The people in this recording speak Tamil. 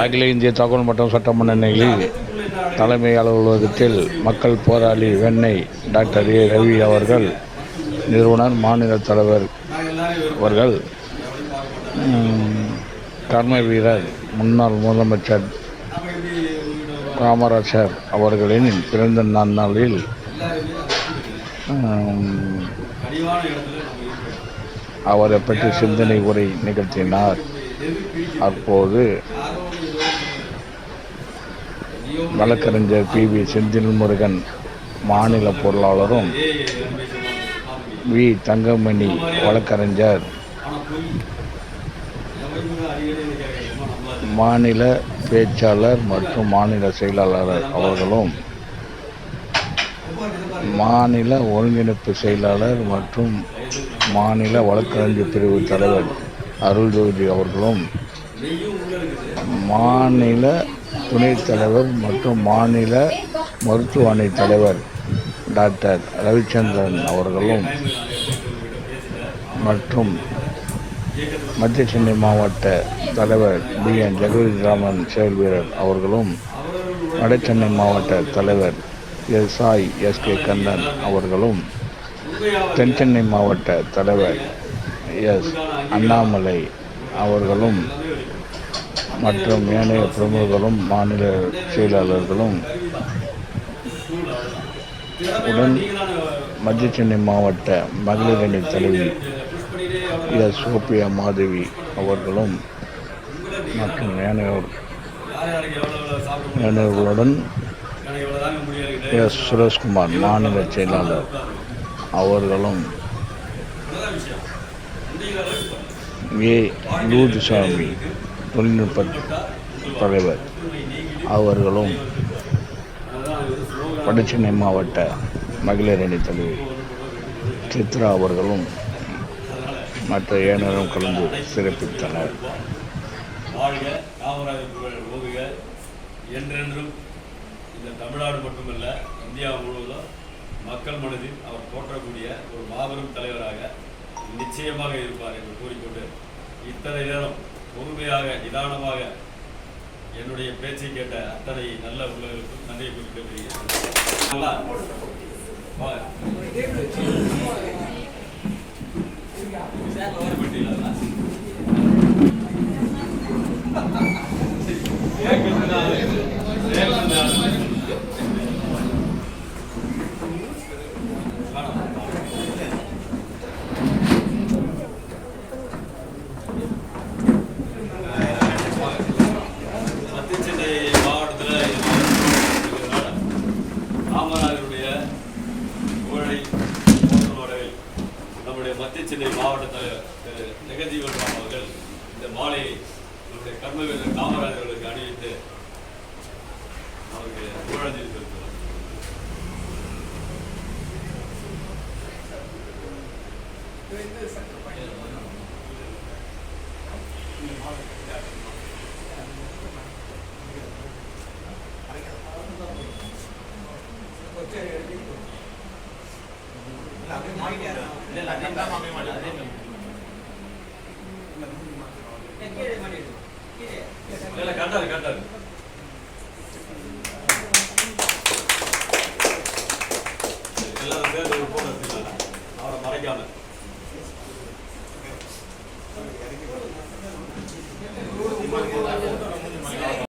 அகில இந்திய தகவல் மற்றும் சட்டமன்ற நிலையில் தலைமை அலுவலகத்தில் மக்கள் போராளி வெண்ணெய் டாக்டர் ஏ. ரவி அவர்கள் நிறுவனர் மாநில தலைவர் அவர்கள் கர்ம வீரர் முன்னாள் முதலமைச்சர் காமராஜர் அவர்களின் பிறந்த நாளில் அவரை பற்றி சிந்தனை உரை நிகழ்த்தினார். அப்போது வழக்கறிஞர் பி வி செந்தில் முருகன் மாநில பொருளாளரும் வி. தங்கமணி வழக்கறிஞர். மாநில பேச்சாளர் மற்றும் மாநில செயலாளர் அவர்களும் மாநில ஒருங்கிணைப்பு செயலாளர் மற்றும் மாநில வழக்கறிஞர் பிரிவு தலைவர் அருள்ஜோதி அவர்களும் மாநில துணைத் தலைவர் மற்றும் மாநில மருத்துவ தலைவர் டாக்டர் ரவிச்சந்திரன் அவர்களும் மற்றும் மத்திய சென்னை மாவட்ட தலைவர் பி என் ஜெகதீஷ்ராமன் செயல் வீரர் அவர்களும் வட சென்னை மாவட்ட தலைவர் எஸ் ஆய் எஸ் கே கண்ணன் அவர்களும் தென் சென்னை மாவட்ட தலைவர் எஸ் அண்ணாமலை அவர்களும் மற்றும் ஏனைய பிரமுகர்களும் மாநில செயலாளர்களும் உடன் மத்திய சென்னை மாவட்ட மகளிர் அணி தலைவி எஸ். சோபியா மாதவி அவர்களும் மற்றும் ஏனையோர் ஏனையவர்களுடன் எஸ். சுரேஷ்குமார் மாநில செயலாளர் அவர்களும் ஏ. லூதுசாமி தொழில்நுட்ப தலைவர் அவர்களும் வடசென்னை மாவட்ட மகளிர் அணி தலைவர் சித்ரா அவர்களும் மற்ற ஏனரும் கலந்து சிறப்பித்தனர். வாழ்க காமராஜர் புகழ் ஓங்குக என்றென்றும் இந்த தமிழ்நாடு மட்டுமல்ல இந்தியா முழுவதும் மக்கள் மனதில் அவர் போற்றக்கூடிய ஒரு மாபெரும் தலைவராக நிச்சயமாக இருப்பார் என்று கூறிக்கொண்டு இத்தனை நேரம் பொறுமையாக நிதானமாக என்னுடைய பேச்சை கேட்ட அத்தனை நல்ல உள்ளவர்களுக்கும் நன்றியை குறிப்பிட்டு மத்திய நம்முடைய மத்திய சென்னை மாவட்ட தலைவர் திரு. ஜெகஜீவன் ராம் அவர்கள் இந்த மாலையை நம்முடைய கர்மவீரர் காமராஜர் அவர்களுக்கு அணிவித்து அவருக்கு புகழஞ்சலித்திருக்கிறார் இல்லை கரெக்டாக கரெக்டாக எல்லாரும் ஒரு போட்டோ எடுத்துக்கலாம் அவரை மறைக்காம